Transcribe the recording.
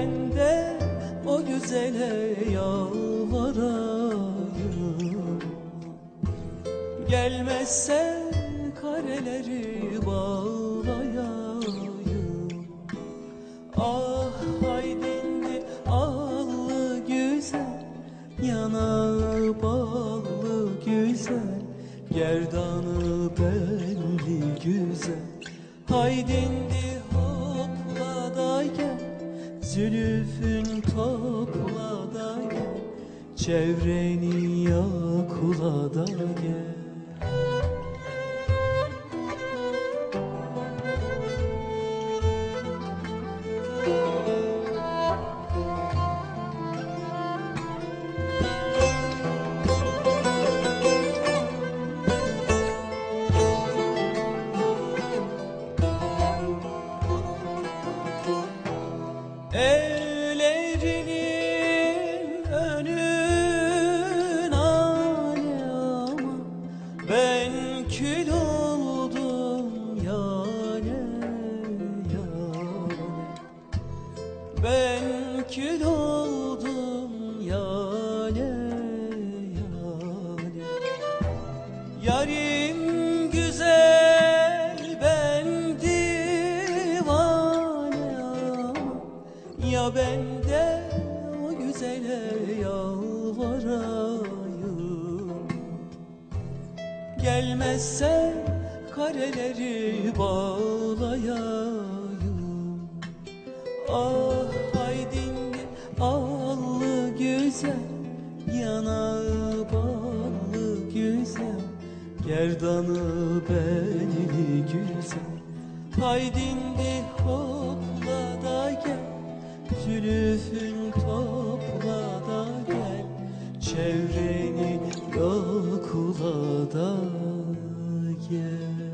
ben de o güzele yalvarayım. Gelmezse kareleri bağlayayım. Ah haydindi allı güzel Yanağı ballı güzel Gerdanı belli güzel. Gel Zülüfün topla da gel Çevreni yakula da gel Evlerinin önü nane ama Ben kül oldum yâne Ben kül oldum yâne yâne Ya ben de o güzele yalvarayım. Gelmezse kareleri bağlayayım. Ah haydindi allı güzel Yanağı ballı güzel. Gerdanı belli güzel. Haydindi hopla Zülüfün topla da gel Çevreni yokula da gel